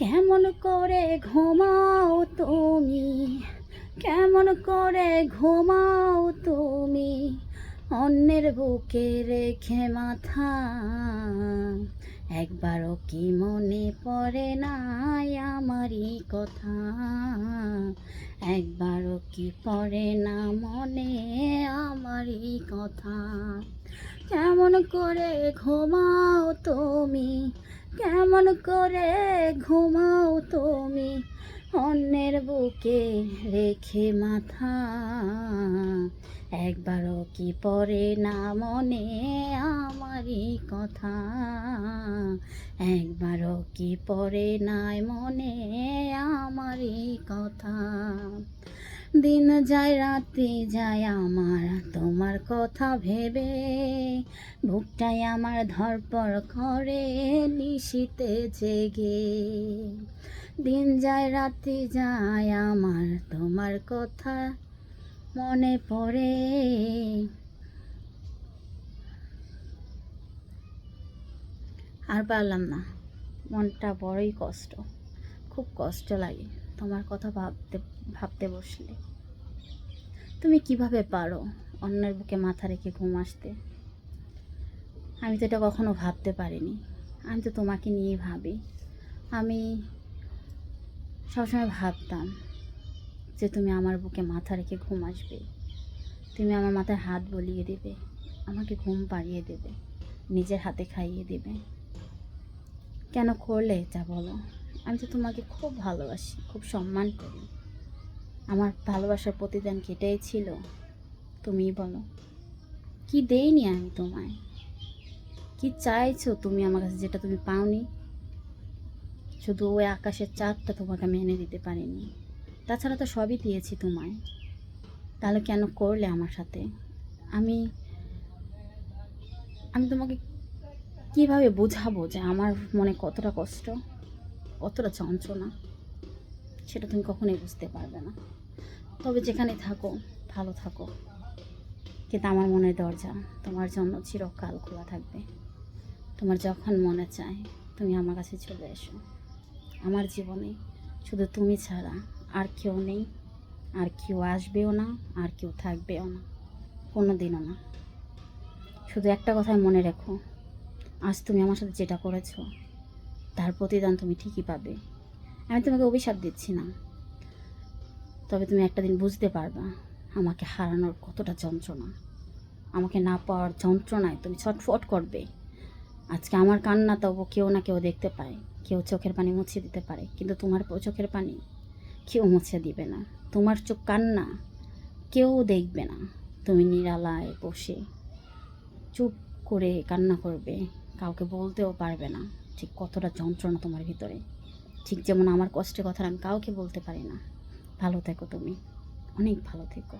কেমন করে ঘুমাও তুমি? কেমন করে ঘুমাও তুমি? অন্যের বুকে রেখে মাথা। একবারও কি মনে পড়ে নাই আমারই কথা? একবারও কি পড়ে না মনে আমারই কথা? কেমন করে ঘুমাও তুমি? কেমন করে ঘুমাও তুমি? অন্যের বুকে রেখে মাথা। একবারও কি পরে না মনে আমারই কথা? একবারও কি পরে নাই মনে আমারই কথা? দিন যায়, রাতে যায় আমার। তোমার কথা ভেবে বুকটাই আমার ধরপর করে, নিশিতে জেগে। দিন যায়, রাতে যায় আমার। তোমার কথা মনে পড়ে। আর পারলাম না। মনটা বড়ই কষ্ট। খুব কষ্ট লাগে। তোমার কথা ভাবতে ভাবতে বসলে। তুমি কীভাবে পারো অন্যের বুকে মাথা রেখে ঘুম আসতে? আমি তো এটা কখনো ভাবতে পারিনি। আমি তো তোমাকে নিয়ে ভাবি। আমি সবসময় ভাবতাম যে তুমি আমার বুকে মাথা রেখে ঘুম আসবে। তুমি আমার মাথায় হাত বলিয়ে দেবে, আমাকে ঘুম পাড়িয়ে দেবে, নিজের হাতে খাইয়ে দেবে। কেন করলে যা বলো? আমি তো তোমাকে খুব ভালোবাসি, খুব সম্মান করি। আমার ভালোবাসার প্রতিদান কেটেই ছিল? তুমিই বলো। কি দেইনি আমি তোমায়? কি চাইছো তুমি আমার কাছে যেটা তুমি পাওনি? শুধু ওই আকাশের চাঁদটা তোমাকে আমি এনে দিতে পারিনি। তাছাড়া তো সবই দিয়েছি তোমায়। তাহলে কেন করলে আমার সাথে? আমি আমি তোমাকে কীভাবে বোঝাবো যে আমার মনে কতটা কষ্ট? কতটা যন্ত্রণা সেটা তুমি কখনোই বুঝতে পারবে না। তবে যেখানে থাকো, ভালো থাকো। কিন্তু আমার মনের দরজা, তোমার জন্য চিরকাল খোলা থাকবে। তোমার যখন মনে চায়, তুমি আমার কাছে চলে এসো। আমার জীবনে শুধু তুমি ছাড়া আর কেউ নেই। আর কেউ আসবেও না, আর কেউ থাকবেও না। কোনো দিনও না। শুধু একটা কথাই মনে রেখো, আজ তুমি আমার সাথে যেটা করেছ তার প্রতিদান তুমি ঠিকই পাবে। আমি তোমাকে অভিশাপ দিচ্ছি না। তবে তুমি একটা দিন বুঝতে পারবা, আমাকে হারানোর কতটা যন্ত্রণা। আমাকে না পাওয়ার যন্ত্রণায় তুমি ছটফট করবে। আজকে আমার কান্না তবু কেউ না কেউ দেখতে পায়। কেউ চোখের পানি মুছে দিতে পারে, কিন্তু তোমার চোখের পানি কেউ মুছে দিবে না। তোমার চোখ কান্না কেউ দেখবে না। তুমি নিরালায় বসে চুপ করে কান্না করবে, কাউকে বলতেও পারবে না। ঠিক কতটা যন্ত্রণা তোমার ভিতরে? ঠিক যেমন আমার কষ্টের কথা আমি কাউকে বলতে পারি না। ভালো থেকো তুমি। অনেক ভালো থেকো।